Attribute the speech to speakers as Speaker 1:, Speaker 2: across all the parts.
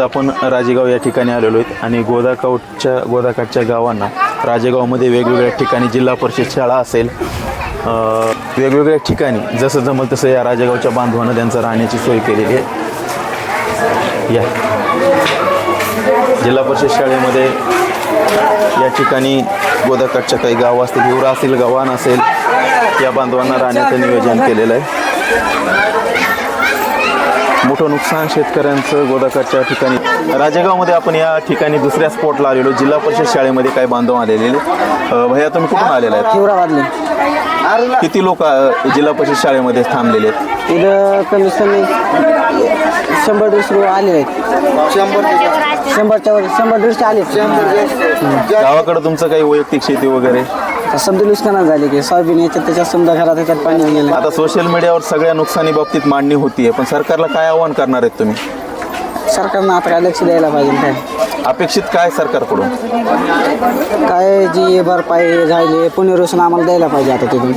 Speaker 1: आपण राजेगाव या ठिकाणी आलेलो आहेत आणि गोदाकाठच्या गोदाकाठच्या गावांना राजेगावमध्ये वेगवेगळ्या ठिकाणी जिल्हा परिषद शाळा असेल वेगवेगळ्या ठिकाणी जसं जमल तसं या राजेगावच्या बांधवानं त्यांचं राहण्याची सोय केलेली आहे. या. जिल्हा परिषद शाळेमध्ये या ठिकाणी गोदाकाठच्या काही गावं असतील हिवरा असेल गव्हाण असेल या बांधवांना राहण्याचं नियोजन केलेलं आहे. मोठं नुकसान शेतकऱ्यांचं गोदाकाठच्या ठिकाणी. राजेगावमध्ये आपण या ठिकाणी दुसऱ्या स्पॉटला आलेलो. जिल्हा परिषद शाळेमध्ये काही बांधव आलेले भैया तुम्ही कुठून आलेला आहेत? किती लोक जिल्हा परिषद शाळेमध्ये थांबलेले आहेत?
Speaker 2: इथं कमीत कमी शंभर दीडशे रुपये आले आहेत. शंभरच्या वर शंभर दीडशे आले
Speaker 1: गावाकडे तुमचं काही वैयक्तिक शेती वगैरे?
Speaker 2: समजा नुकसानच झाले की सोयाबीन याच्यात त्याच्यात समजा घरात त्याच्यात पाणी गेलं.
Speaker 1: आता सोशल मीडियावर सगळ्या नुकसानी बाबतीत मांडणी होतीये पण सरकारला काय आव्हान करणार आहेत तुम्ही?
Speaker 2: सरकारनं आता काय लक्ष द्यायला पाहिजे काय?
Speaker 1: अपेक्षित काय सरकारकडून?
Speaker 2: काय जी भरपाई झाली पुनर्वसन आम्हाला द्यायला पाहिजे आता तिथून.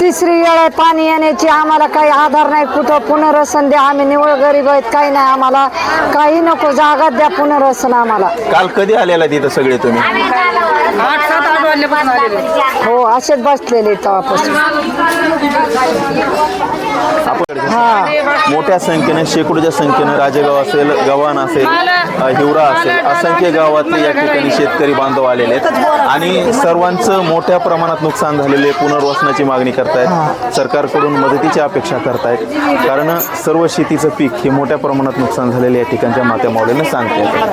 Speaker 3: तिसरी वेळ आहे पाणी येण्याची आम्हाला काही आधार नाही कुठं पुनर्वसन द्या आम्ही निवळ गरीब आहेत काही नाही आम्हाला. काही नको जागा द्या पुनर्वसन आम्हाला.
Speaker 1: काल कधी आलेला तिथं सगळे तुम्ही?
Speaker 3: हो असेच बसलेले तेव्हापासून. हा.
Speaker 1: मोठ्या संख्येने शेकडोच्या संख्येनं राजेगाव असेल गव्हाण असेल हिवरा असेल असंख्य गावातले या ठिकाणी शेतकरी बांधव आलेले आहेत. आणि सर्वांचं मोठ्या प्रमाणात नुकसान झालेले पुनर्वसनाची मागणी करतायत. सरकारकडून मदतीची अपेक्षा करतायत. कारण सर्व शेतीचं पीक हे मोठ्या प्रमाणात नुकसान झालेले या ठिकाणच्या मात्या मावळीनं सांगते